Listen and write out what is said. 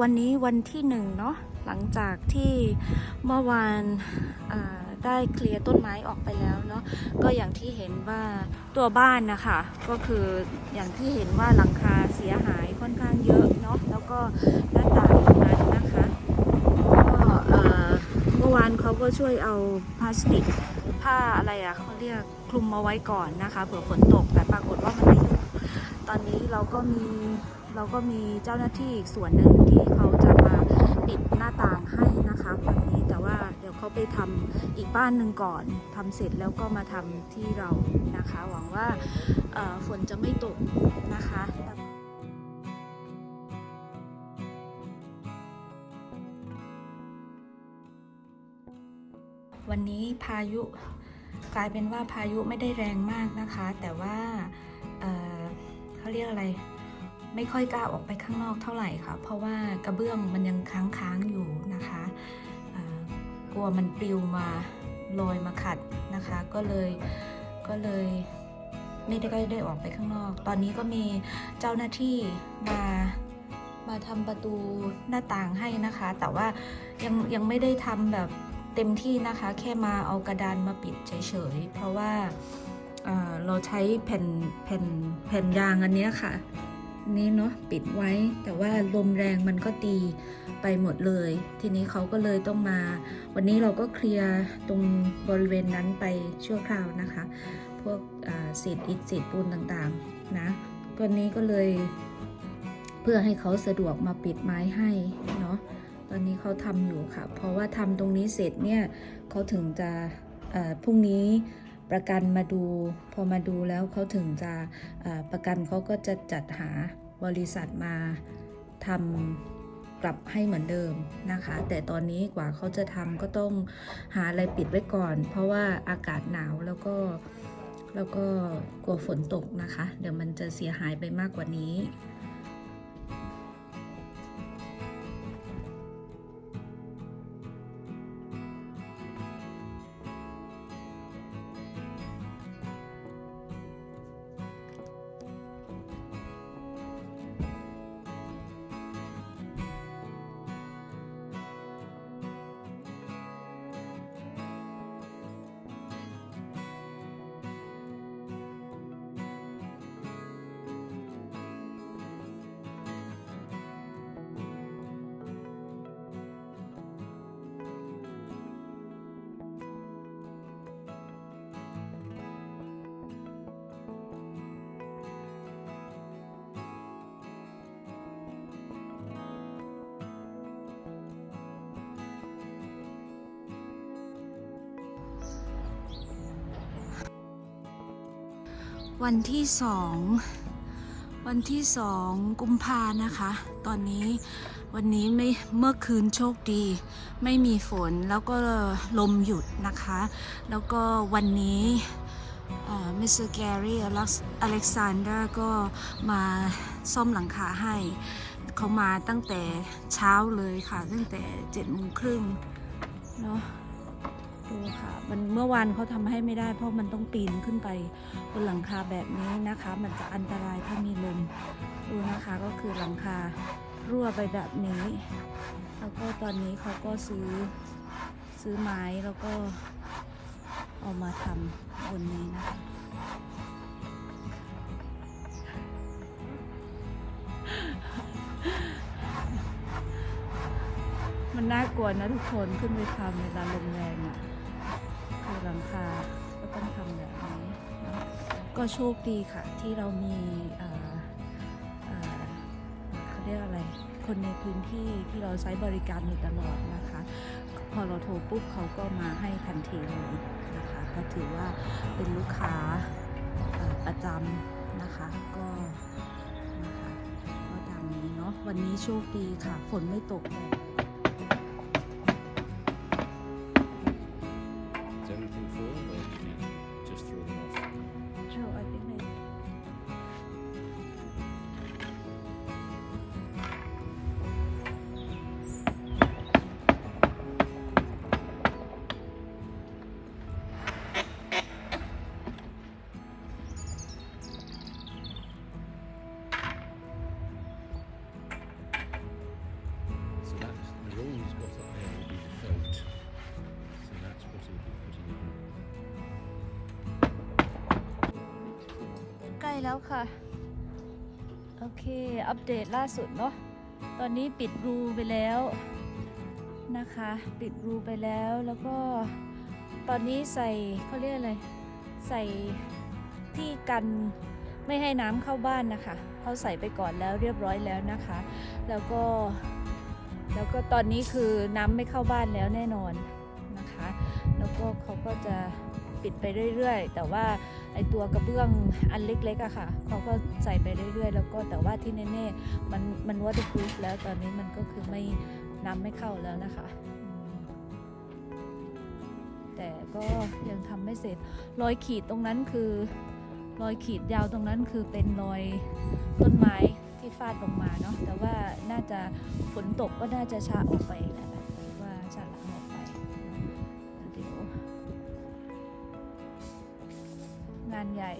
วันนี้วันที่หนึ่งเนาะหลังจากที่เมื่อวานได้เคลียร์ต้นไม้ออกไปแล้วเนาะก็อย่างที่เห็นว่าตัวบ้านนะคะก็คืออย่างที่เห็นว่าหลังคาเสียหายค่อนข้างเยอะเนาะแล้วก็หน้าต่างตรงนั้นนะคะก็เมื่อวานเขาก็ช่วยเอาพลาสติกผ้าอะไรอะเขาเรียกคลุมมาไว้ก่อนนะคะเผื่อฝนตกแต่ปรากฏ ตอนนี้เราก็มีเราก็มีเจ้าหน้าที่อีกส่วนหนึ่งที่เขาจะมาปิดหน้าต่างให้นะคะวันนี้แต่ว่าเดี๋ยวเขาไปทำอีกบ้านหนึ่งก่อนทำเสร็จแล้วก็มาทำที่เรานะคะ หวังว่าฝนจะไม่ตกนะคะวันนี้พายุกลายเป็นว่าพายุไม่ได้แรงมากนะคะ แต่ว่า เขาเรียกอะไร ไม่ค่อยกล้าออกไปข้างนอกเท่าไหร่ค่ะ เพราะว่ากระเบื้องมันยังค้างๆอยู่นะคะกลัวมันปลิวมาลอยมาขัดนะคะ ก็เลยก็เลยไม่ได้ได้ออกไปข้างนอก ตอนนี้ก็มีเจ้าหน้าที่มามาทำประตูหน้าต่างให้นะคะ แต่ว่ายังยังไม่ได้ทำแบบเต็มที่นะคะ แค่มาเอากระดานมาปิดเฉยๆ เพราะว่า เราใช้แผ่นแผ่นแผ่นยางอันนี้ค่ะ นี่เนาะปิดไว้ แต่ว่าลมแรงมันก็ตีไปหมดเลย ทีนี้เขาก็เลยต้องมา วันนี้เราก็เคลียร์ตรงบริเวณนั้นไปชั่วคราวนะคะ พวกเศษอิฐเศษปูนต่างๆนะก็นี้ก็เลยเพื่อให้เขาสะดวกมาปิดไม้ให้เนาะตอนนี้เขาทำอยู่ค่ะ เพราะว่าทำตรงนี้เสร็จเนี่ยเขาถึงจะพรุ่งนี้ ประกันมาดู พอมาดูแล้วเขาถึงจะประกันเขาก็จะจัดหาบริษัทมาทำกลับให้เหมือนเดิมนะคะ แต่ตอนนี้กว่าเขาจะทำก็ต้องหาอะไรปิดไว้ก่อน เพราะว่าอากาศหนาวแล้วก็แล้วก็กลัวฝนตกนะคะ เดี๋ยวมันจะเสียหายไปมากกว่านี้ วันที่สองวันที่สองกุมภานะคะ ตอนนี้วันนี้ไม่เมื่อคืนโชคดี ไม่มีฝนแล้วก็ลมหยุดนะคะ แล้วก็วันนี้มิสเตอร์แกรี่อเล็กซานเดอร์ก็มาซ่อมหลังคาให้เขามาตั้งแต่เช้าเลยค่ะ ตั้งแต่เจ็ดโมงครึ่งเนาะ ดูค่ะ มันเมื่อวานเขาทำให้ไม่ได้ เพราะมันต้องปีนขึ้นไปบนหลังคาแบบนี้นะคะ มันจะอันตรายถ้ามีลมดูนะคะก็คือหลังคารั่วไปแบบนี้แล้วก็ตอนนี้เขาก็ซื้อซื้อไม้แล้วก็เอามาทำบนนี้นะคะมันน่ากลัวนะทุกคนขึ้นไปทำเวลาลมแรงอะ่ะ หลังคาก็ต้องทำแบบนี้ก็โชคดีค่ะที่เรามีเขาเรียกอะไร คนในพื้นที่ที่เราใช้บริการอยู่ตลอดนะคะ พอเราโทรปุ๊บเขาก็มาให้ทันทีเลยนะคะ ก็ถือว่าเป็นลูกค้าประจำนะคะก็นะคะก็ตามนี้เนาะวันนี้โชคดีค่ะ ฝนไม่ตกเลย for them, you just throw them off. I think I. So that's the got up there be the. So that's what. แล้วค่ะ โอเค อัปเดตล่าสุดเนาะ ตอนนี้ปิดรูไปแล้วนะคะ ปิดรูไปแล้วแล้วก็ตอนนี้ใส่เขาเรียกอะไร ใส่ที่กันไม่ให้น้ำเข้าบ้านนะคะเขาใส่ไปก่อนแล้วเรียบร้อยแล้วนะคะ แล้วก็แล้วก็ตอนนี้คือน้ำไม่เข้าบ้านแล้วแน่นอนนะคะ แล้วก็เขาก็จะ ปิดไปเรื่อยๆ แต่ว่าไอตัวกระเบื้องอันเล็กๆอะค่ะเขาก็ใส่ไปเรื่อยๆ แล้วก็แต่ว่าที่แน่ๆมันมัน waterproof แล้วตอนนี้มันก็คือไม่น้ำไม่เข้าแล้วนะคะ แต่ก็ยังทำไม่เสร็จรอยขีดตรงนั้นคือรอยขีดยาวตรงนั้นคือเป็นรอยต้นไม้ที่ฟาดลงมาเนาะแต่ว่าน่าจะฝนตกก็น่าจะชาออกไปแหละ กานใหญ่